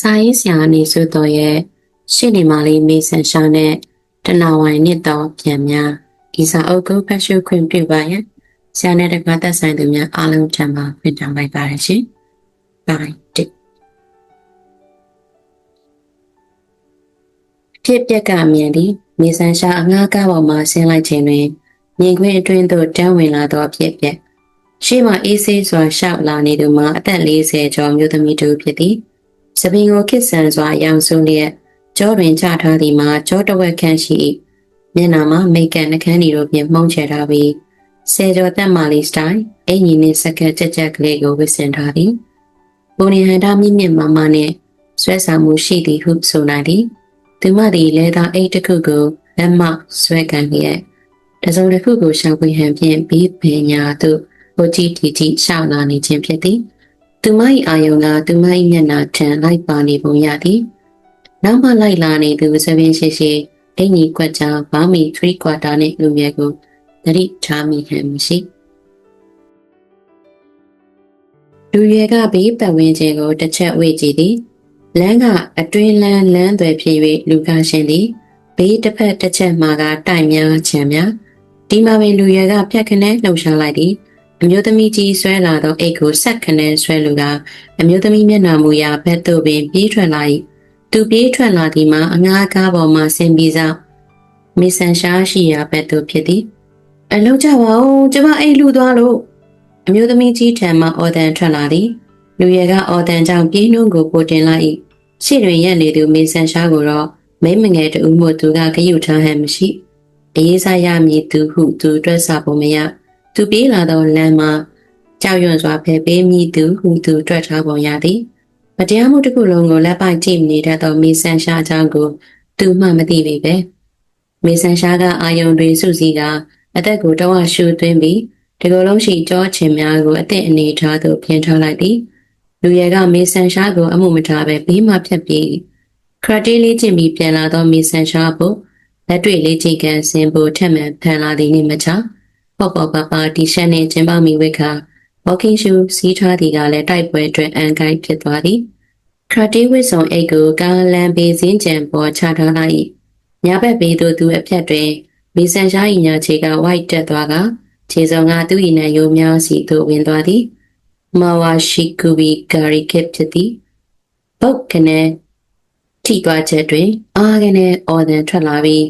စာရေးဆရာအနေဆိုတော့ရဲ့ရှင့်နေမာလေးမေဆန်ရှာနဲ့တနာဝိုင်နှစ်တော်ပြန်များဤစာအုပ်ကိုဖတ်ရှုခွင့်ပြုပါရန်ဆရာနဲ့တက္ကသိုလ်ဆိုင်သူများအားလုံးထံမှဖိတ်တောင်းလိုက်ပါရရှင်။ပိုင်းတစ်ဖြစ်ပျက်ကအမြင်သည်မေဆန်ရှာအငှားကားပေါ်မှဆင်းလိုက်ခြင်းတွင်မြင်ခွင့်အတွင်းသို့တန်းဝင်လာသောဖြစ်ပျက်ရှေ့မှအေးဆေးစွာရှောက်လာနေသူမှာအသက်40ကျော်မျိုးသမီးတူဖြစ်သည်။ စပင်ကိုခစ်ဆန်စွာရောင်စုံလျက်ကြောတွင်ချထားသည်မှာကြောတဝက်ခန့်ရှိ၏မျက်နှာမှာမိတ်ကန်နှကန်းဒီတို့ဖြင့်မှုန်ချထားပြီးဆယ်ကျော်သက်မာလီစတိုင်အင်ကြီးနှင့်စက္ကက်ကြက်ကြက်ကလေးကိုဝစ်ဆင်ထားသည်။ပုံနေဟန်တာမြင့်မြင့်မာမာနှင့်ဆွဲဆောင်မှုရှိသည်ဟုဆိုနိုင်သည်။သူမသည်လဲသာအိတ်တစ်ခုကိုလက်မဆွဲကန်လျက်တစုံတစ်ခုကိုရှောက်ပွေဟန်ဖြင့်ပြီးပညာသို့ကိုကြည့်တီတီရှောက်လာနေခြင်းဖြစ်သည်။ သူမ၏အာယုံကသူမ၏မျက်နှာထံလိုက်ပါနေပုံရသည်။နောက်မှလိုက်လာနေသူစပင်းရှိရှိအင်ကြီးကွက်ကြောင်ဘောင်းမီ3 quarter နဲ့လူငယ်ကိုသတိထားမိဟန်မရှိလူရွယ်ကဘေးပတ်ဝန်းကျင်ကိုတစ်ချက်ဝေ့ကြည့်သည်လမ်းကအတွင်းလမ်းလမ်းသွယ်ဖြစ်၍လူကရှင်သည်ဘေးတစ်ဖက်တစ်ချက်မှာကတိုင်များချံများဒီမှာပင်လူရွယ်ကပြက်ခနဲလှုပ်ရှားလိုက်သည် အမျိုးသမီးကြီးဆွဲလာသောအိတ်ကိုဆက်ခနဲဆွဲလူကအမျိုးသမီးမျက်နှာမူရာဘက်သို့ပင်ပြေးထွက်လာ၏သူပြေးထွက်လာသည်မှာအငှားကားပေါ်မှဆင်းပြီးစားမီဆန်ရှားရှိရာဘက်သို့ဖြစ်သည်အလုံးကြပါဦးကျမအိတ်လူသွားလို့အမျိုးသမီးကြီးထံမှအော်တန်ထွက်လာသည်လူရဲကအော်တန်ကြောင့်ပြေးနှုံးကိုပိုတင်လိုက်၏ရှေ့တွင်ရက်နေသူမီဆန်ရှားကိုတော့မိမငယ်တူမှုသူကဂရုထားဟန်မရှိအရေးစားရမည်သူဟုသူတွက်ဆပုံမရ သူပြေးလာသောလမ်းမှာကြောက်ရွံ့စွာဖယ်ပေးမိသူဟုသူတွက်ထားပုံရသည်မတရားမှုတစ်ခုလုံးကိုလက်ပိုက်ကြည့်နေတတ်သောမီဆန်ရှားကြောင့်ကို သူမှမသိပေပဲမီဆန်ရှားကအာယုံတွေစုစည်းကအသက်ကိုတော့ရှူသွင်းပြီးဒီလိုလုံးရှိကြောချင်များကိုအသက်အနေထားသို့ပြင်ထားလိုက်သည်လူရဲကမီဆန်ရှားကိုအမှုမထားပဲဘေးမှဖြတ်ပြီးခရတီလေးကျင့်ပြီးပြန်လာသောမီဆန်ရှားကိုလက်တွေ့လေးချိန်ကန်ဆင်ဖို့ထက်မှန်ဖန်လာသည်နှင့်မချ ပေါ့ပေါ့ပါပါတီရှပ်နှင့်ကျင်းပမိဝိခါ walking shoe စီးထားသည်ကလည်းတိုက်ပွဲအတွက်အန်ကိုင်းဖြစ်သွားသည်ခရတီဝစ်ဆောင်အိတ်ကိုကားလမ်းပေးစင်းကြံပေါ်ချထားလိုက်ညဘက်ဘေးသို့သူအဖြတ်တွင်မီဆန်ရှား၏ညာခြေကဝိုက်တက်သွားကခြေစုံကသူ့၏နံရိုးများစီသို့ဝင်သွားသည်မာဝါရှိကူဘီဂါရီကစ်ဖြစ်သည်ပုတ်ကနေထိသွားချက်တွင် အာကနေအော်ဒန်ထွက်လာပြီး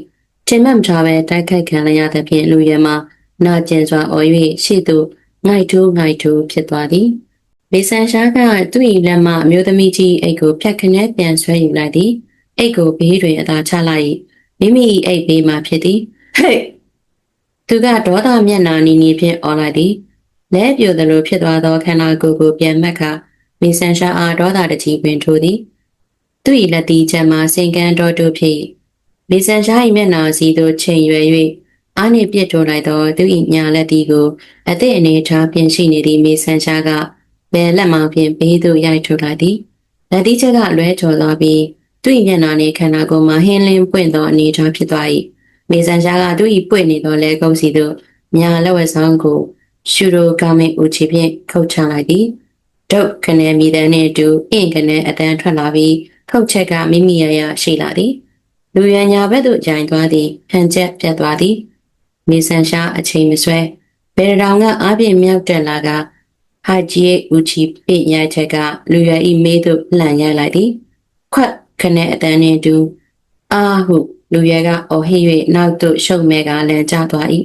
တင်မတ်မထားပဲတိုက်ခိုက်ခံရသဖြင့်လူရဲမှာ နာကျင်စွာအော်၍ရှေ့သို့ငိုက်ထိုးငိုက်ထိုးဖြစ်သွားသည်မေဆန်ရှားကသူ့၏လက်မှအမျိုးသမီးကြီးအိတ်ကိုဖြတ်ခနဲပြန်ဆွဲယူလိုက်သည်အိတ်ကိုဘေးတွင်အသာချလိုက်မိမိ၏အိတ်ဘေးမှဖြစ်သည်ဟေ့သူကဒေါသမျက်နှာနီနီဖြင့်အော်လိုက်သည်လဲပြိုသလိုဖြစ်သွားသောခန္ဓာကိုယ်ကိုပြန်မှတ်ခါမေဆန်ရှားအားဒေါသတကြီးပင်ထိုးသည်သူ၏လက်တီချက်မှစင်ကန်းတော်တို့ဖြစ်မေဆန်ရှား၏မျက်နှာစီသို့ချိန်ရွယ်၍ အားနှင့်ပြစ်ထိုးလိုက်သောသူ၏ညာလက်တီကိုအသက်အနေထားပြင်ရှိနေသည့်မေဆန်ရှားကဘယ်လက်မှဖြင့်ဘေးသို့ရိုက်ထုတ်လိုက်သည်လက်တီချက်ကလွဲချော်သွားပြီးသူ၏မျက်နှာနှင့်ခန္ဓာကိုယ်မှာဟင်းလင်းပွင့်သောအနေထားဖြစ်သွား၏မေဆန်ရှားကသူ၏ပွင့်နေသောလဲကုန်းစီသို့ညာလက်ဝဲဆောင်ကိုရှူရိုကာမင်ဦးချီဖြင့်ခုတ်ချလိုက်သည်ဒုတ်ခနဲမိတဲ့နှင့်အတူအင့်ခနဲအတန်းထွက်လာပြီးခုတ်ချက်ကမိမိရရရှိလာသည်လူရန်ညာဘက်သို့ကြိုင်သွားသည်ဟန်ချက်ပြတ်သွားသည် မေဆန်ရှားအချိန်မဆွဲဘယ်တောင်ကအားဖြင့်မြောက်တက်လာကဟာဂျီရဲ့ဦးချီပြင့်ရိုက်ချက်ကလူရဤမေးသို့လှန်ရိုက်လိုက်သည်ခွက်ခနဲအတန်းနှင့်အတူအာဟုလူရဲကအော်ဟစ်၍နောက်သို့ရှုပ်မဲကလည်းကျသွား၏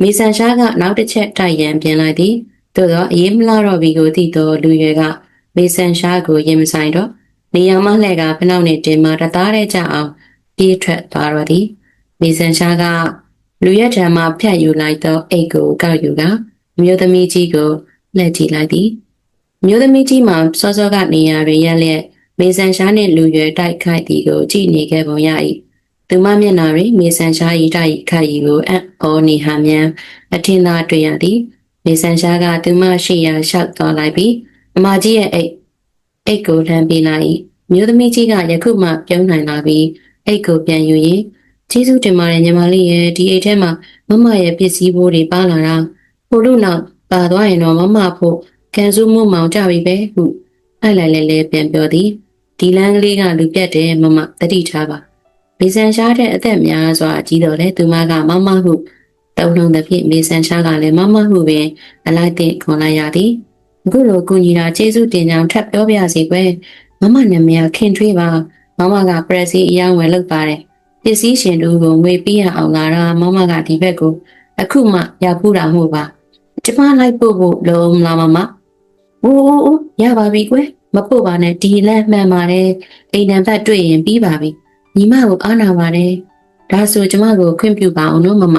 မေဆန်ရှားကနောက်တစ်ချက်တိုက်ရန်ပြင်လိုက်သည်သို့သောအေးမလာတော့ဘီကိုသိသောလူရဲကမေဆန်ရှားကိုရင်မဆိုင်တော့နေရာမလှဲ့ကဖနှောက်နှင့်တင်မှတသားတဲ့ကြအောင်ပြေးထွက်သွားတော့သည်မေဆန်ရှားက လူရဲထံမှဖြတ်ယူလိုက်သောအိတ်ကိုကောက်ယူကမြို့သမီးကြီးကိုလှည့်ကြည့်လိုက်သည်မြို့သမီးကြီးမှစောစောကနေရာတွင်ရက်လျက်မေဆန်ရှားနှင့်လူရွယ်တိုက်ခိုက်သည်ကိုကြည့်နေခဲ့ပုံရ၏သူမမျက်နာတွင်မေဆန်ရှား၏တိုက်ခိုက်၏ကိုအံ့ဩနေဟန်မြန်အထင်သာတွေ့ရသည်မေဆန်ရှားကသူမရှိရာလျှောက်သွားလိုက်ပြီးအမကြီးရဲ့အိတ်အိတ်ကိုလှမ်းပေးလိုက်မြို့သမီးကြီးကယခုမှပြုံးနိုင်လာပြီးအိတ်ကိုပြန်ယူရင် ကျေးဇူးတင်ပါတယ်ညီမလေးရဲ့ဒီအိတ်ထဲမှာမမရဲ့ပစ္စည်းဘိုးတွေပါလာတာပို့လို့နောက်ပါသွားရင်တော့မမဖို့ကန်စုမှုမောင်ကြပြီပဲဟုအဲ့လိုက်လဲလဲပြန်ပြောသည်ဒီလန်းကလေးကလူပြတ်တယ်မမတတိထားပါမေဆန်ရှားတဲ့အသက်များစွာကြီးတော်လဲသူမကမမဟုတုံ့လုံးသဖြင့်မေဆန်ရှားကလည်းမမဟုပင်အလိုက်တဲ့ခွန်လိုက်ရသည်အခုလိုကုညီတာကျေးဇူးတင်ကြောင်းထပ်ပြောပြစီကွယ်မမနာမည်ခင်ထွေးပါမမကပရက်စီအယောင်းဝယ်လုပ်ပါတယ်ပ စ္စည်းရှင်တို့ကိုငွေပေးရအောင်လာတာမမကဒီဘက်ကိုအခုမှရောက်ဖို့တာမဟုတ်ပါကျမလိုက်ဖို့ဖို့လုံးမလားမမအိုးအိုးအိုးရပါပြီကွယ်မဖို့ပါနဲ့ဒီလက်မှန်ပါတယ်အိမ်နံပါတ်တွေ့ရင်ပြီးပါပြီညီမကိုအားနာပါတယ်ဒါဆိုကျမကိုခွင့်ပြုပါအောင်နော်မမ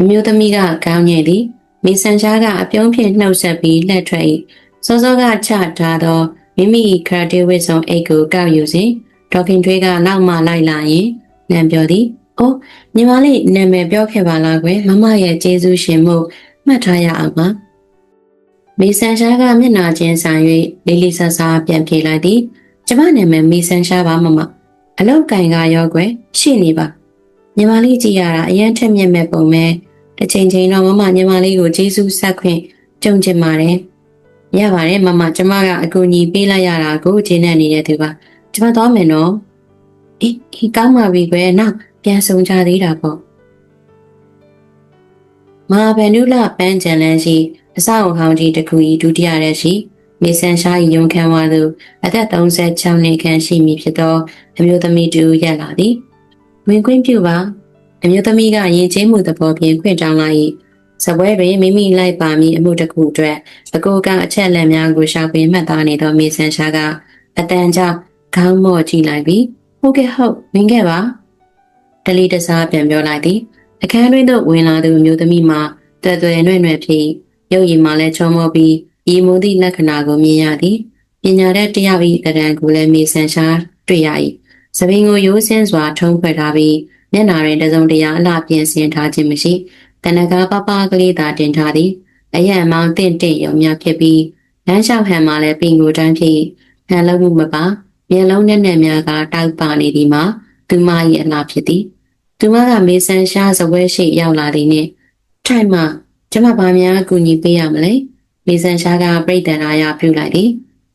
အမျိုးသမီးကကောင်းငယ်သည်မေဆန်ရှားကအပြုံးဖြင့်နှုတ်ဆက်ပြီးလှက်ထွက်၏စောစောကချထားသောမိမိခရတေဝစ်ဆောင်အိတ်ကိုကောက်ယူစဉ်ဒေါခင်ထွေးကနောက်မှလိုက်လာရင် လမ်းပြောသည်။အိုးညီမလေးနာမည်ပြောခဲ့ပါလားကွယ်မမရဲ့ကျေးဇူးရှင်မှုမှတ်ထားရအောင်ပါ။မေဆန်ရှားကမျက်နှာချင်းဆိုင်၍လေးလေးဆဆပြန်ပြေးလိုက်သည်။ကျမနာမည်မေဆန်ရှားပါမမ။အလောက်ကင်ကရောကွယ်ရှိနေပါ။ညီမလေးကြည့်ရတာအရန်ထက်မြက်မဲ့ပုံပဲ။တစ်ချိန်ချိန်တော့မမညီမလေးကိုကျေးဇူးဆက်ခွင့်ကြုံချင်ပါတယ်။ရပါတယ်မမကျမကအကူအညီပေးလိုက်ရတာကိုကျေနပ်နေတဲ့သူပါ။ကျမသွားမယ်နော်။ အေးဒီကောင်းပါပြီကွယ်နောက်ပြန်ဆောင်ကြသေးတာပေါ့။မဟာဗန္ဓုလပန်းချန်လန်းရှိအဆောက်အုံဟောင်းကြီးတစ်ခု၏ဒုတိယရက်ရှိမေဆန်ရှား၏ရုံခံဝါသူအသက်36နှစ်ခန့်ရှိမည်ဖြစ်သောအမျိုးသမီးတူရက်လာသည်။ဝင်ခွင့်ပြုပါအမျိုးသမီးကရင်ကျေးမှုသဘောဖြင့်ခွင့်တောင်းလိုက်၏။စပွဲတွင်မိမိလိုက်ပါမည့်အမှုတစ်ခုအတွက်အကိုကအချက်လက်များကိုရှာဖွေမှတ်သားနေသောမေဆန်ရှားကအတန်ကြောင့်ခေါင်းမော့ကြည့်လိုက်ပြီး ဟုတ်ကဲ့ဟုတ်ဝင်ခဲ့ပါတလီတစားပြန်ပြောလိုက်သည်အခန်းတွင်သို့ဝင်လာသူအမျိုးသမီးမှာတွေ့တွေ့နှွဲ့နှွဲ့ဖြစ်ရုပ်ရည်မှလည်းချောမောပြီးဤမူသည့်လက္ခဏာကိုမြင်ရသည်ပညာတတ်တရား၏တရံကိုလည်းမေဆန်ရှားတွေ့ရ၏သပင်ကိုရိုးစင်းစွာထုံးဖွဲ့ထားပြီးမျက်နာတွင်တစုံတရာအလှပြင်ဆင်ထားခြင်းမရှိတနကားပပကလေးသာတင်ထားသည်အယံမောင်တင့်တင့်ရုံများဖြစ်ပြီးလမ်းလျှောက်ဟန်မှလည်းပင်ကိုတန်းဖြစ်ဟန်လုံးမှုမပါ မျက်လုံးနဲ့နဲ့များကတောက်ပါနေသည်မှာသူမ၏အလားဖြစ်သည်သူမကမေဆန်ရှားစပွဲရှိရောက်လာသည်နှင့်ထိုင်မှကျမဘာများအကူအညီပေးရမလဲမေဆန်ရှားကပြိတ္တရာရပြုလိုက်သည်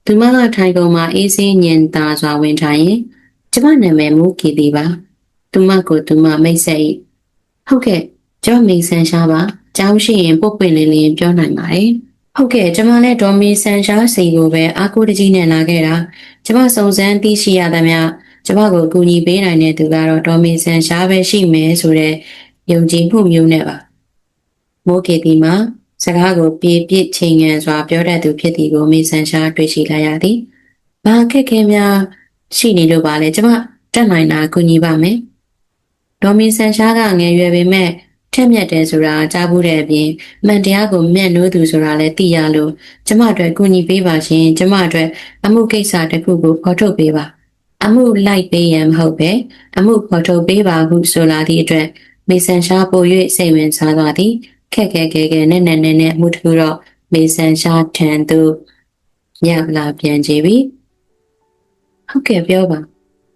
သူမကထိုင်ကုန်မှာအေးဆေးညင်သာစွာဝင်ထိုင်ရင်ကျမနာမည်မူကီသည်ပါသူမကိုသူမမိတ်ဆက်၏ဟုတ်ကဲ့ကျောင်းမေဆန်ရှားပါကျောင်းရှိရင်ပုတ်ပွင့်လင်းလင်းပြောနိုင်ပါတယ် ဟုတ်ကဲ့ကျမလည်းဒေါ်မီဆန်ရှားစီကိုပဲအာကိုတကြီးနဲ့လာခဲ့တာကျမစုံစမ်းသိရှိရသမျှကျမကိုအကူအညီပေးနိုင်တဲ့သူကတော့ဒေါ်မီဆန်ရှားပဲရှိမယ်ဆိုတဲ့ယုံကြည်မှုမျိုးနဲ့ပါမိုးကေတီမှာစကားကိုပြေပြစ်ချိန်ငံစွာပြောတတ်သူဖြစ်သည်ကိုမီဆန်ရှားတွေ့ရှိလိုက်ရသည်။ဘာခက်ခဲများရှိနေလို့ပါလဲကျမတက်နိုင်တာကူညီပါမယ်။ဒေါ်မီဆန်ရှားကငယ်ရွယ်ပေမဲ့ ထက်မြက်တယ်ဆိုတာကြားဘူးတဲ့အပြင်မှန်တရားကိုမျက်နှိုးသူဆိုတာလည်းသိရလို့ကျမအတွက်ကူညီပေးပါရှင်ကျမအတွက်အမှုကိစ္စတစ်ခုကိုဖော်ထုတ်ပေးပါအမှုလိုက်ပေးရန်မဟုတ်ပဲအမှုဖော်ထုတ်ပေးပါဟုဆိုလာသည့်အတွက်မေဆန်ရှားပို၍စိတ်ဝင်စားသွားသည်ခက်ခဲခဲခဲနဲ့နဲ့နဲ့နဲ့အမှုတစ်ခုတော့မေဆန်ရှားထံသို့ရောက်လာပြန်ကြပြီဟုတ်ကဲ့ပြောပါ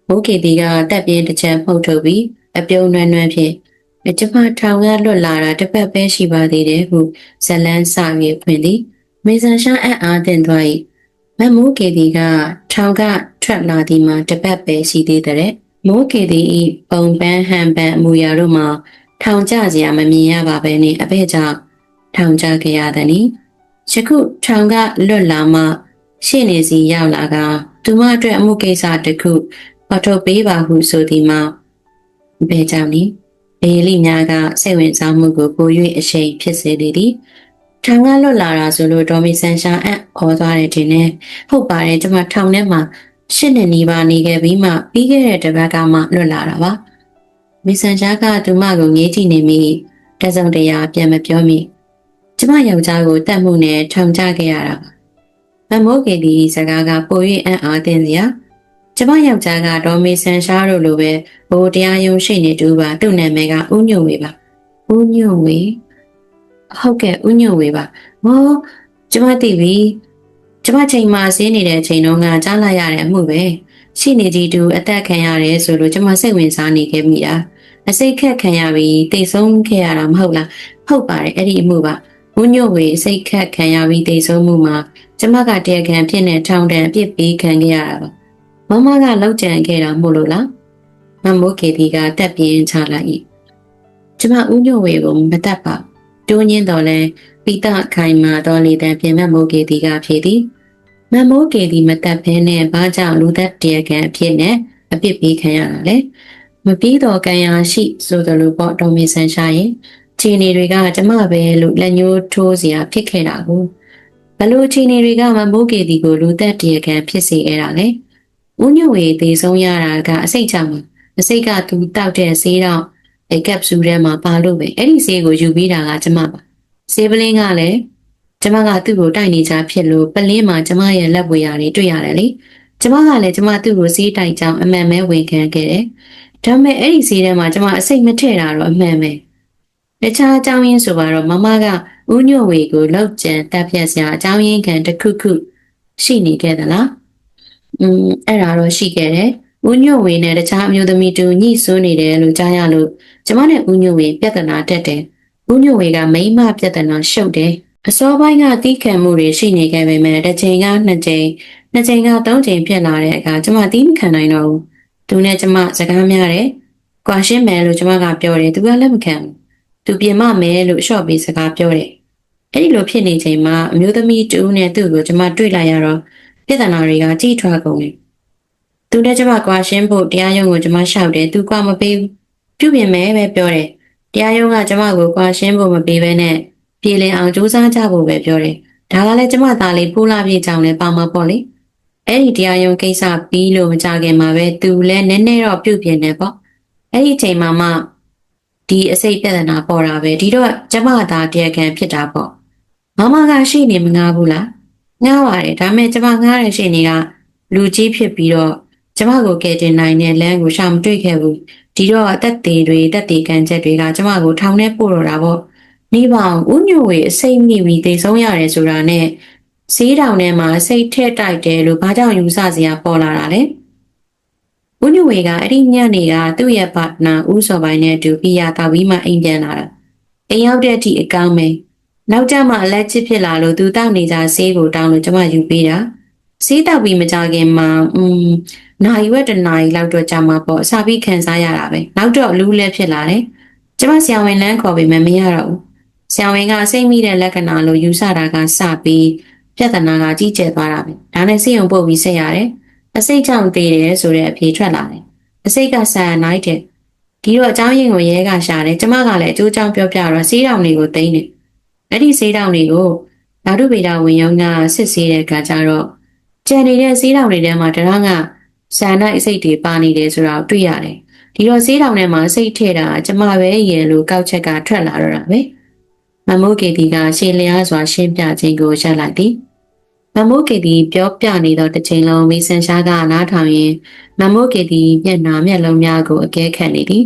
မိုးကေတီကတက်ပြင်းတစ်ချက်မှုတ်ထုတ်ပြီးအပြုံးနွမ်းနွမ်းဖြင့်အ ကျမထောင်ကလွတ်လာတာတစ်ပတ်ပဲရှိပါသေးတယ်ဟုဇလန်းစာမြေဖွင့်သည်မေဆန်ရှာအံ့အားသင့်သွား၏မမိုးကေဒီကထောင်ကထွက်လာသည်မှာတစ်ပတ်ပဲရှိသေးတဲ့မိုးကေဒီဤပုံပန်းဟန်ပန်းအမူအရာတို့မှာထောင်ကျစရာမမြင်ရပါပဲနဲ့အဘဲကြောင့်ထောင်ကျခဲ့ရသည်နီယခုထောင်ကလွတ်လာမှရှေ့နေစီရောက်လာကသူမအတွက်အမှုကိစ္စတစ်ခုအထုတ်ပေးပါဟုဆိုသည်မှာဘဲကြောင့်နီ အေလိများကစိတ်ဝင်စားမှုကိုပို၍အရှိန်ဖြစ်စေလေသည်။ထောင်ကလွတ်လာတာဆိုလို့ဒေါ်မီဆန်ရှာအံ့ခေါ်သွားတယ်တင်နဲ့ဟုတ်ပါတယ်ကျွန်မထောင်ထဲမှာရှစ်နှစ်နီးပါးနေခဲ့ပြီးမှပြီးခဲ့တဲ့တစ်ပတ်ကမှလွတ်လာတာပါ။မီဆန်ရှာကသူမကိုငေးကြည့်နေမိတစုံတရာပြန်မပြောမိကျမယောက်ျားကိုတတ်မှုနဲ့ထောင်ချခဲ့ရတာပါ။မမိုးကေဒီစကားကပို၍အံ့အားသင့်စရာ။ ကျမယောက်ျားကဒေါ်မေဆန်ရှားတို့လိုပဲဘိုးတရားယုံရှိနေတူပါသူ့နာမည်ကဦးညွန့်ဝေပါဦးညွန့်ဝေဟုတ်ကဲ့ဦးညွန့်ဝေပါဟောကျမသိပြီကျမချိန်မှာဆင်းနေတဲ့အချိန်တုန်းကကြားလိုက်ရတဲ့အမှုပဲရှိနေကြီးတူအသက်ခံရတယ်ဆိုလို့ကျမစိတ်ဝင်စားနေခဲ့မိတာအစိတ်ခက်ခံရပြီးတိတ်ဆုံးခဲ့ရတာမဟုတ်လားဟုတ်ပါတယ်အဲ့ဒီအမှုပါဦးညွန့်ဝေစိတ်ခက်ခံရပြီးတိတ်ဆုံးမှုမှာကျမကတရားခံဖြစ်နေထောင်တန်းအပြစ်ပေးခံခဲ့ရတာပါ မမကလောက်ကြံခဲ့တာမို့လို့လားမမိုးကေတီကတက်ပြင်းချလိုက်၏ကျမဦးညွန့်ဝေကိုမတတ်ပါတိုးညင်းတော်လဲပိတခိုင်မာတော်လေတံပြင်မမိုးကေတီကဖြေသည်မမိုးကေတီမတတ်ဘဲနဲ့ဘာကြောင့်လူသက်တရကန်အဖြစ်နဲ့အပြစ်ပေးခံရတာလဲမပြီးတော့ကံရရှိဆိုသလိုပေါ့တော်မီဆန်ရှာရင်ခြေနေတွေကကျမပဲလို့လက်ညှိုးထိုးစရာဖြစ်ခဲ့တာကိုဘလို့ခြေနေတွေကမမိုးကေတီကိုလူသက်တရကန်ဖြစ်စေခဲ့တာလဲ ဦးညွန့်ဝေသေဆုံးရတာကအစိတ်ကြောင့်အစိတ်ကသူတောက်တဲ့ဆေးတော့အကပ်ဆူထဲမှာပါလို့ပဲအဲ့ဒီဆေးကိုယူပြီးတာကကျမပါဆေးပလင်းကလည်းကျမကသူ့ကိုတိုက်နေကြဖြစ်လို့ပလင်းမှာကျမရဲ့လက်ဝဲရာတွေတွေ့ရတယ်လေကျမကလည်းကျမသူ့ကိုဆေးတိုက်ကြောင်းအမှန်ပဲဝန်ခံခဲ့တယ်ဒါပေမဲ့အဲ့ဒီဆေးထဲမှာကျမအစိတ်မထည့်တာတော့အမှန်ပဲတခြားအကြောင်းရင်းဆိုတော့မမကဦးညွန့်ဝေကိုလောက်ကျန်တက်ပြက်စရာအကြောင်းရင်းခံတစ်ခုခုရှိနေခဲ့သလား อืมအဲ့ဒါတော့ရှိခဲ့တယ်ဦးညွန့်ဝေနဲ့တခြားအမျိုးသမီးတူညှိစွန်းနေတယ်လို့ကြားရလို့ကျမနဲ့ဦးညွန့်ဝေပြဿနာတက်တယ်။ဦးညွန့်ဝေကမိန်းမပြဿနာရှုပ်တယ်။အစောပိုင်းကတီးခံမှုတွေရှိနေခဲ့ပေမဲ့တစ်ချိန်ကနှစ်ချိန်နှစ်ချိန်ကသုံးချိန်ဖြစ်လာတဲ့အခါကျမတီးမခံနိုင်တော့ဘူး။သူနဲ့ကျမစကားများတယ်။ကွာရှင်းမယ်လို့ကျမကပြောတယ်သူကလက်မခံဘူး။သူပြင်မမယ်လို့ရှော့ပြီးစကားပြောတယ်။အဲ့ဒီလိုဖြစ်နေချိန်မှာအမျိုးသမီးတူနဲ့သူ့ကိုကျမတွေ့လိုက်ရတော့ ပြဿနာတွေကကြီးထွားကုန်တယ်။သူနဲ့ကျမကွာရှင်းဖို့တရားရုံးကိုကျမရှောက်တယ်သူကွာမပေးဘူး။ပြုပြင်မယ်ပဲပြောတယ်။တရားရုံးကကျမကိုကွာရှင်းဖို့မပေးဘဲနဲ့ပြည်လည်အောင်စူးစမ်းကြဖို့ပဲပြောတယ်။ဒါကလည်းကျမသားလေးပိုးလာပြေကြောင်လည်းပါမှာပေါ့လေ။အဲ့ဒီတရားရုံးကိစ္စပြီးလို့မကြခင်မှာပဲသူလည်းနည်းနည်းတော့ပြုပြင်တယ်ပေါ့။အဲ့ဒီချိန်မှာမှဒီအစိတ်ပြဿနာပေါ်တာပဲဒီတော့ကျမသားတရားခံဖြစ်တာပေါ့။မမကရှိနေမငားဘူးလား။ ငားပါတယ်ဒါပေမဲ့ကျမငားတဲ့ရှိနေကလူကြီးဖြစ်ပြီးတော့ကျမကိုကယ်တင်နိုင်တဲ့လမ်းကိုရှာမတွေ့ခဲ့ဘူးဒီတော့အသက်သေးတွေတက်သေးကန်ချက်တွေကကျမကိုထောင်ထဲပို့တော့တာပေါ့နေပါအောင်ဥညွေအစိမ့်မိပြီးသေဆုံးရတယ်ဆိုတာနဲ့ဈေးတောင်ထဲမှာစိတ်ထက်တိုက်တယ်လို့ဘာကြောင့်ယူဆစရာပေါ်လာတာလဲဥညွေကအဲ့ဒီညနေကသူ့ရဲ့ပါတနာဥစော်ပိုင်းနဲ့အတူပြရတာဝီမှအိမ်ပြန်လာတာအိမ်ရောက်တဲ့အထိအကောင်းပဲ နောက်ကျမှအလက်ချစ်ဖြစ်လာလို့သူတောက်နေကြဆေးကိုတောင်းလို့ကျမယူပေးတာဆေးတောက်ပြီးမကြခင်မှာอืมနိုင်ဝက်တနာရီလောက်တော့ကြာမှာပေါ့အစာပြီးခံစားရတာပဲနောက်တော့လူလဲဖြစ်လာတယ်ကျမဆရာဝန်လန်းခေါ်ပေမဲ့မရတော့ဘူးဆရာဝန်ကစိတ်မိတဲ့လက္ခဏာလို့ယူဆတာကစပြီးပြဿနာကကြီးကျယ်သွားတာပဲဒါနဲ့စိတ်ုံပုတ်ပြီးဆက်ရတယ်အစိတ်ကြောင့်သေးတယ်ဆိုတဲ့အဖြေထွက်လာတယ်အစိတ်ကဆန်နိုင်တယ်ဒီတော့အเจ้าရင်ကိုရဲကရှာတယ်ကျမကလည်းအကျိုးကြောင့်ပြောပြတော့ဆေးတောင်တွေကိုသိမ်းတယ် အဲ့ဒီဆေးတောင်တွေကိုဓာတုဗေဒဝင်ရုံကစစ်ဆေးတဲ့အခါကျတော့ကျန်နေတဲ့ဆေးတောင်တွေထဲမှာတရားကဆန်နိုင်စိတ်တွေပါနေတယ်ဆိုတာတွေ့ရတယ်ဒီတော့ဆေးတောင်ထဲမှာစိတ်ထည့်တာကျမပဲရေလို့ကောက်ချက်ကထွက်လာတော့တာပဲမမိုးကေတီကရှေလျားစွာရှင်းပြခြင်းကိုရပ်လိုက်သည်မမိုးကေတီပြောပြနေသောတစ်ချိန်လုံးမီဆန်ရှားကနားထောင်ရင်မမိုးကေတီမျက်နှာမျက်လုံးများကိုအကဲခတ်နေသည်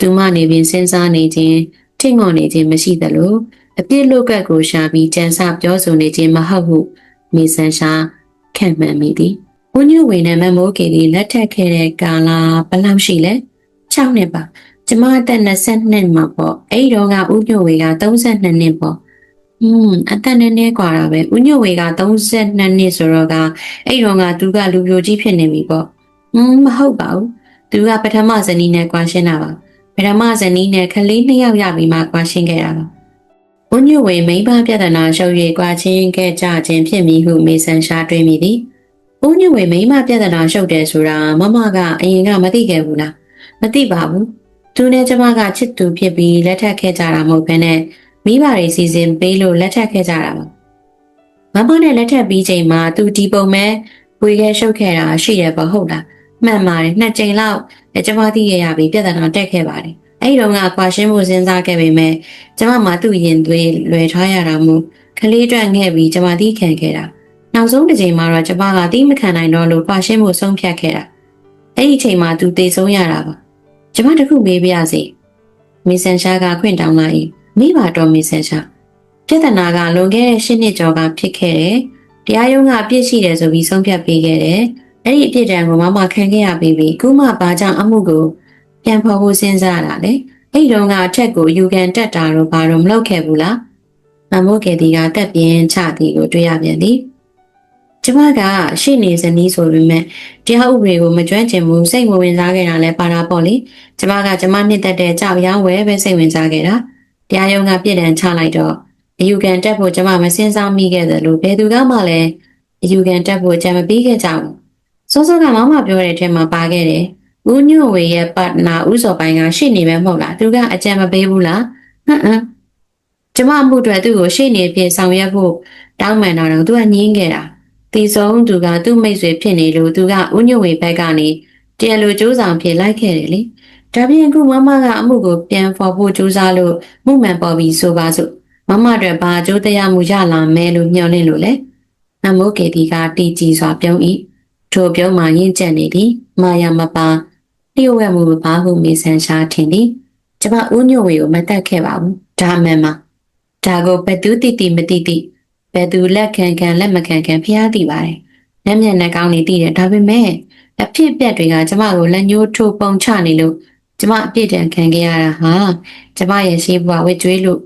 သူမနေပင်စဉ်းစားနေခြင်းထင့်ငေါ်နေခြင်းမရှိသလို အပြစ်လုကတ်ကိုရှာပြီးကြံစပြောဆိုနေခြင်းမဟုတ်ဟုမီဆန်ရှားခံမှန်မိသည်ဦးညွဝင်နဲ့မမိုးကေတီလက်ထက်ခဲ့တဲ့ကာလဘယ်လောက်ရှိလဲ6နှစ်ပါကျမအသက်22မှာပေါ့အဲ့ဒီတော့ကဦးညွဝေက32နှစ်ပေါ့อืมအသက်နည်းနည်းกว่าတာပဲဦးညွဝေက32နှစ်ဆိုတော့ကအဲ့ဒီတော့ကသူကလူပြိုကြီးဖြစ်နေပြီပေါ့อืมမဟုတ်ပါဘူးသူကပထမဇနီးနဲ့ကွာရှင်းတာပါပထမဇနီးနဲ့ကလေးနှစ်ယောက်ရပြီးမှကွာရှင်းခဲ့တာပါ ဦးညွဝေမိဘပြဿနာရှုပ်ရည်ကွာချင်းခဲ့ကြခြင်းဖြစ်မည်ဟုမေဆန်ရှားတွေးမိသည်ဦးညွဝေမိမပြဿနာရှုပ်တယ်ဆိုတာမမကအရင်ကမသိခဲ့ဘူးလားမသိပါဘူးသူနဲ့ကျမကချစ်သူဖြစ်ပြီးလက်ထပ်ခဲ့ကြတာမဟုတ်ဘဲနဲ့မိဘတွေစီစဉ်ပေးလို့လက်ထပ်ခဲ့ကြတာပါမမနဲ့လက်ထပ်ပြီးချိန်မှာသူဒီပုံမဲ့ဝေခဲရှုပ်ခဲ့တာရှိတယ်ပေါ့ဟုတ်လားမှန်ပါတယ်နှစ်ချိန်လောက်ကျမသိရရပြီးပြဿနာတက်ခဲ့ပါတယ် အဲ့ဒီတော့ကကွာရှင်းမှုစဉ်းစားခဲ့ပေမဲ့ကျမမှသူ့ရင်သွေးလွယ်ထားရတာမို့ကလေးတွန့်ခဲ့ပြီးကျမသိခံခဲ့တာနောက်ဆုံးတစ်ချိန်မှာတော့ကျမကတိမခံနိုင်တော့လို့ကွာရှင်းမှုဆုံးဖြတ်ခဲ့တာအဲ့ဒီချိန်မှာသူသေဆုံးရတာပါကျမတခုမေးပြရစီမီဆန်ရှာကခွင့်တောင်းလိုက်မိပါတော့မီဆန်ရှာပြဿနာကလွန်ခဲ့တဲ့၈နှစ်ကျော်ကဖြစ်ခဲ့တယ်တရားရုံးကအပြစ်ရှိတယ်ဆိုပြီးဆုံးဖြတ်ပေးခဲ့တယ်အဲ့ဒီအပြစ်ဒဏ်ကိုမမခံခဲ့ရပြီးပြီခုမှဘာကြောင့်အမှုကို ပြန်ဖော်ဖို့စဉ်းစားတာလဲအဲ့ဒီတော့ကအထက်ကိုယူကန်တက်တာတော့ဘာလို့မလုပ်ခဲ့ဘူးလားမမိုးကေတီကတက်ပြင်းချသည်ကိုတွေ့ရပြန်သည်ကျမကရှေ့နေဇနီးဆိုပေမဲ့တရားဥပဒေကိုမကျွမ်းကျင်ဘူးစိတ်မဝင်စားခဲ့တာလည်းပါတာပေါ့လေကျမကကျမနှစ်သက်တဲ့ကြောက်ရောင်းဝဲပဲစိတ်ဝင်စားခဲ့တာတရားရုံးကပြစ်ဒဏ်ချလိုက်တော့အယူခံတက်ဖို့ကျမမစင်စားမိခဲ့သလိုဘယ်သူကမှလည်းအယူခံတက်ဖို့ကြံမပြီးခဲ့ကြဘူးစောစောကမမပြောတဲ့အထက်မှာပါခဲ့တယ် ဦးညွန့်ဝေရဲ့ပတ်နာဦးစောပိုင်းကရှေ့နေပဲမဟုတ်လားသူကအကြံမပေးဘူးလားဟမ်ဟမ်ကျမအမှုတွေသူ့ကိုရှေ့နေအဖြစ်ဆောင်ရွက်ဖို့တောင်းပန်တော့သူကညင်းခဲ့တာတီဆုံးသူကသူ့မိတ်ဆွေဖြစ်နေလို့သူကဦးညွန့်ဝေဘက်ကနေတရားလိုစူးဆောင်ဖြစ်လိုက်ခဲ့တယ်လေဒါပြင်အခုမမကအမှုကိုပြန်ဖော်ဖို့စူးစမ်းလို့မှုမှန်ပေါ်ပြီးဆိုပါစို့မမအတွက်ဘာအကျိုးတရားမှုရလာမဲလို့မျှော်လင့်လို့လေနမိုးကေတီကတီကြည်စွာပြုံးဤထိုပြုံးမှရင့်ကျက်နေသည်မာယာမပါ လျှို့ဝှက်မှုမပါဟုမေဆန်ရှားထင်သည်ကျမဦးညွန့်ဝေကိုမတက်ခဲ့ပါဘူးဒါမှန်မှာဒါကိုဘသူတိတိမတိတိဘယ်သူလက်ခံခံလက်မခံခံဖျားသိပါတယ်။လက်မျက်နှာကောင်းနေသိတယ်ဒါပေမဲ့အဖြစ်အပျက်တွေကကျမကိုလက်ညှိုးထိုးပုံချနေလို့ကျမအပြစ်ဒဏ်ခံခဲ့ရတာဟာကျမရဲ့ရှိဘဝဝစ်ကြွေးလို့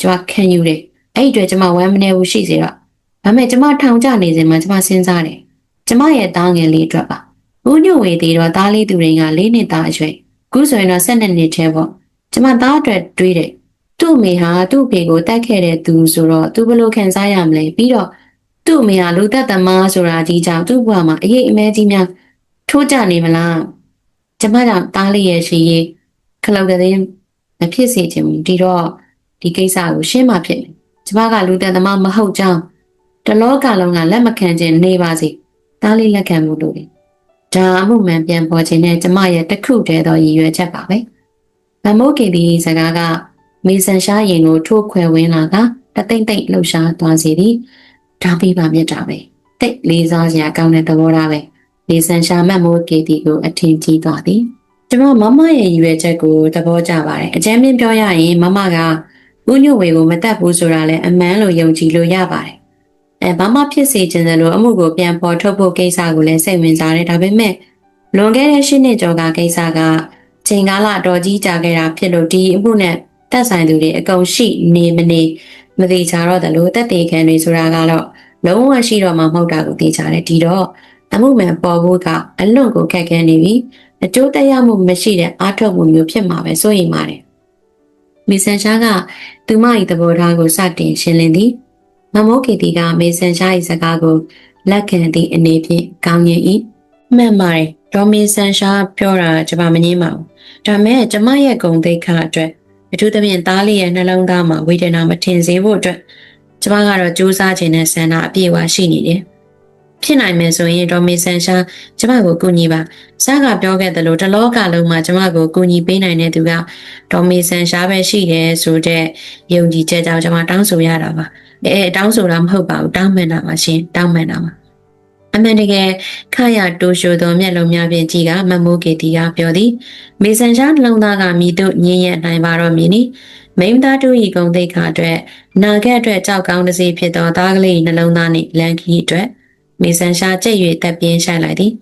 ကျမခံယူတယ်။အဲ့ဒီအတွက်ကျမဝမ်းမနေဘူးရှိစေတော့ဒါပေမဲ့ကျမထောင်ကျနေစဉ်မှာကျမစဉ်းစားတယ်။ကျမရဲ့တားငယ်လေးအတွက်ပါ။ ဦးညွန့်ဝေသေးတော့တားလေးသူတွေကလေးနှစ်သားအရွယ်ခုဆိုရင်တော့၁၂နှစ်ထဲပေါ့။ကျမသားအတွက်တွေးတယ်။သူ့အမေဟာသူ့အဖေကိုတတ်ခဲ့တဲ့သူဆိုတော့သူဘယ်လိုခံစားရမလဲပြီးတော့သူ့အမေဟာလူသက်သမားဆိုတာကြီးကြောင့်သူ့ဘဝမှာအရေးအမဲကြီးများထိုးကြနေမလားကျမကြောင့်တားလေးရဲ့ရှိရေးခလုတ်ကလေးမဖြစ်စေချင်ဘူးဒီတော့ဒီကိစ္စကိုရှင်းမှဖြစ်မယ်ကျမကလူသက်သမားမဟုတ်ကြောင်းတလောကလုံးကလက်မခံခြင်းနေပါစေတားလေးလက်ခံမှုလို့လေ ဒါအမှုမှန်ပြန်ပေါ်ခြင်းနဲ့ကျမရဲ့တစ်ခုတည်းသောရည်ရွယ်ချက်ပါပဲမမိုးကေဒီစကားကမေဆန်ရှားရင်ကိုထိုးခွဲဝင်လာကတသိမ့်သိမ့်လှုပ်ရှားသွားစီသည်ဒါပြီးပါမြတ်တာပဲတိတ်လေးစားစရာကောင်းတဲ့သဘောထားပဲမေဆန်ရှားမတ်မိုးကေတီကိုအထင်ကြီးသွားသည်ကျမမမရဲ့ရည်ရွယ်ချက်ကိုသဘောကျပါတယ်အကြမ်းမြင့်ပြောရရင်မမကဦးညွန့်ဝေကိုမတတ်ဘူးဆိုတာလည်းအမှန်လို့ယုံကြည်လို့ရပါတယ် အဲမမဖြစ်စေချင်တယ်လို့အမှုကိုပြန်ပေါ်ထုတ်ဖို့ကိစ္စကိုလည်းစိတ်ဝင်စားတယ်ဒါပေမဲ့လွန်ခဲ့တဲ့ရှစ်နှစ်ကျော်ကကိစ္စကချိန်ကာလအတော်ကြီးကြာခဲ့တာဖြစ်လို့ဒီအမှုနဲ့တက်ဆိုင်သူတွေအကုန်ရှိနေမနေမသေးချာတော့တယ်လို့တက်သေးခံတွေဆိုတာကတော့လုံးဝရှိတော့မှမဟုတ်တာကိုသိကြတယ်ဒီတော့အမှုမှန်ပေါ်ဖို့ကအလွန်ကိုခက်ခဲနေပြီအကျိုးတရားမှုမရှိတဲ့အားထုတ်မှုမျိုးဖြစ်မှာပဲစိုးရိမ်ပါတယ်မီဆန်ရှားကသူမ၏သဘောထားကိုစတင်ရှင်းလင်းသည် မမိုးကီတီကမေဆန်ရှား၏စကားကိုလက်ခံသည့်အနေဖြင့်ကောင်းရင်၏မှန်ပါတယ်ဒေါ်မီဆန်ရှားပြောတာကျွန်မမငြင်းပါဘူးဒါမဲ့ကျမရဲ့ဂုံသိက္ခာအတွက်အထူးသဖြင့်သားလေးရဲ့နှလုံးသားမှာဝေဒနာမထင်စေဖို့အတွက်ကျမကတော့စူးစမ်းခြင်းနဲ့ဆန္ဒအပြည့်အဝရှိနေတယ်။ ဖြစ်နိုင်မယ်ဆိုရင်ဒေါ်မေဆန်ရှာကျမကိုကူညီပါ။စားကပြောခဲ့သလိုတလောကလုံးမှာကျမကိုကူညီပေးနိုင်တဲ့သူကဒေါ်မေဆန်ရှာပဲရှိတယ်ဆိုတဲ့ယုံကြည်ချက်ကြောင့်ကျမတောင်းဆိုရတာပါ။အဲတောင်းဆိုတာမဟုတ်ပါဘူးတောင်းမှန်တာပါရှင်တောင်းမှန်တာပါ။အမှန်တကယ်ခရတိုးရှိုသောမျက်လုံးများဖြင့်ကြည်ကမမိုးကေတီကပြောသည်မေဆန်ရှားနှလုံးသားကမိတို့ညင်ရနိုင်ပါတော့မည်နီမိမသားတို့ဤဂုံသိက္ခာအတွက်နာခဲ့အတွက်ကြောက်ကောင်းတစ်စီဖြစ်သောသားကလေးနှလုံးသားနှင့်လန်ခီအတွက် မေဆန်ရှားကြက်၍တက်ပြင်းဆိုင်လိုက်သည်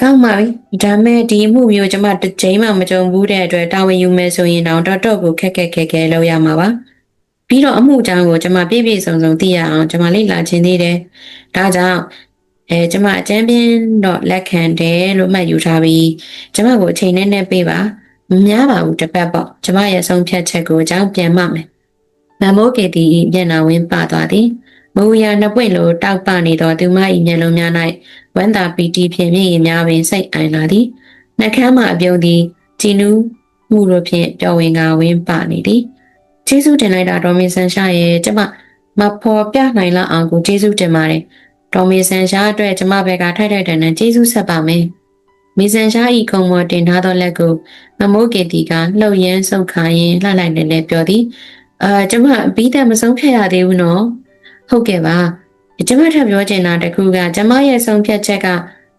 ကောင်းပါပြီဒါမဲ့ဒီအမှုမျိုးကျွန်မတစ်ချိန်မှမကြုံဘူးတဲ့အတွက်တာဝန်ယူမယ်ဆိုရင်တော့တော်တော်ကိုခက်ခက်ခဲခဲလုပ်ရမှာပါပြီးတော့အမှုအကြောင်းကိုကျွန်မပြည့်ပြည့်စုံစုံသိရအောင်ကျွန်မလေ့လာခြင်းသေးတယ်ဒါကြောင့်အဲကျမအကျန်းပြင်းတော့လက်ခံတယ်လို့မှတ်ယူထားပြီးကျမကိုအချိန်နဲ့နဲ့ပေးပါမများပါဘူးတစ်ပတ်ပေါ့ကျမရဲ့ဆုံးဖြတ်ချက်ကိုအကြောင်းပြန်မှမယ်မမိုးကေတီ၏မျက်နှာဝင်းပသွားသည် မူရနှစ်ပွင့်လိုတောက်ပနေသောသူမ၏မျက်လုံးများ၌ဝမ်းသာပီတိဖြင့်မျက်ရည်များပင်စိတ်အိုင်လာသည်နှကမ်းမှအပြုံးသည်ကြည်နူးမှုတို့ဖြင့်ပျော်ဝင်ကဝင်းပနေသည်ကျေးဇူးတင်လိုက်တာဒေါ်မင်းဆန်ရှာရဲ့ကျမမဖော်ပြနိုင်လောက်အောင်ကိုကျေးဇူးတင်ပါတယ်ဒေါ်မေဆန်ရှားအတွက်ကျမဘက်ကထိုက်ထိုက်တန်တန်ကျေးဇူးဆက်ပါမယ်။မေဆန်ရှားဤခုံမော်တင်ထားသောလက်ကိုမမိုးကေတီကလှုပ်ရမ်းဆုပ်ခါရင်းလှလိုက်နေလဲပြောသည်။အာကျမပြီးတဲ့မဆုံးဖြတ်ရသေးဘူးနော်။ ဟုတ်ကဲ့ပါ။ကျမထပ်ပြောချင်တာတခုကကျမရဲ့ဆုံးဖြတ်ချက်က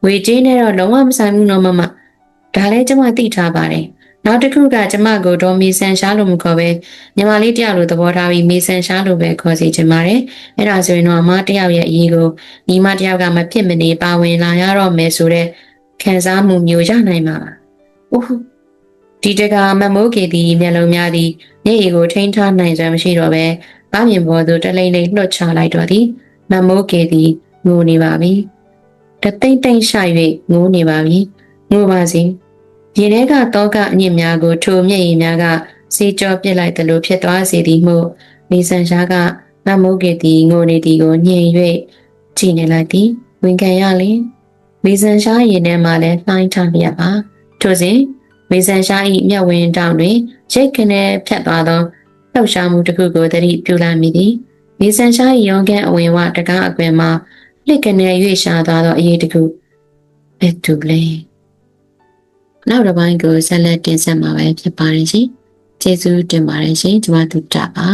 ငွေကြေးနဲ့တော့လုံးဝမဆိုင်ဘူးနော်မမ။ဒါလည်းကျမသိထားပါတယ်။နောက်တစ်ခုကကျမကိုဒေါ်မီဆန်ရှားလို့မခေါ်ပဲညီမလေးတယောက်လိုသဘောထားပြီးမီဆန်ရှားလို့ပဲခေါ်စီချင်ပါတယ်။အဲ့ဒါဆိုရင်တော့အမတယောက်ရဲ့အရေးကိုညီမတယောက်ကမဖြစ်မနေပါဝင်လာရတော့မယ်ဆိုတဲ့ခံစားမှုမျိုးရနိုင်မှာပါ။အိုးဒီတကမမိုးကေသည်မျက်လုံးများသည်မျက်ရည်ကိုထိန်းထားနိုင်စွမ်းမရှိတော့ပဲ ဘာမြင်ပေါ်သို့တလိမ့်လိမ့်လွှတ်ချလိုက်တော့သည်မမိုးကေသည်ငိုနေပါပြီတသိမ့်သိမ့်ရှာ၍ငိုနေပါပြီငိုပါစေရေထဲကတောကအညစ်များကိုထိုမျက်ရည်များကစေကြောပစ်လိုက်သလိုဖြစ်သွားစေသည်မှုမိဆန်ရှားကနတ်မိုးကတီငိုနေသည်ကိုညင်၍ကြည်နေလိုက်သည်ဝင်ခံရလင်မိဆန်ရှားရင်ထဲမှလည်းနှိုင်းထားပြပါထို့စဉ်မိဆန်ရှား၏မျက်ဝင်တောင်တွင်ရိတ်ခနဲ့ဖြတ်သွားသော လှုပ်ရှားမှုတစ်ခုကိုသတိပြုလိုက်မိသည်မိဆန်ရှား၏ရုံးခန်းအဝင်ဝတကားအကွယ်မှာလှစ်ကနေ၍ရှာသွားသောအရေးတစ်ခုဘယ်သူလဲနောက်တစ်ပိုင်းကိုဆက်လက်တင်ဆက်မှာပဲဖြစ်ပါတယ်ရှင်ကျေးဇူးတင်ပါတယ်ရှင်ကျွန်မတို့တာပါ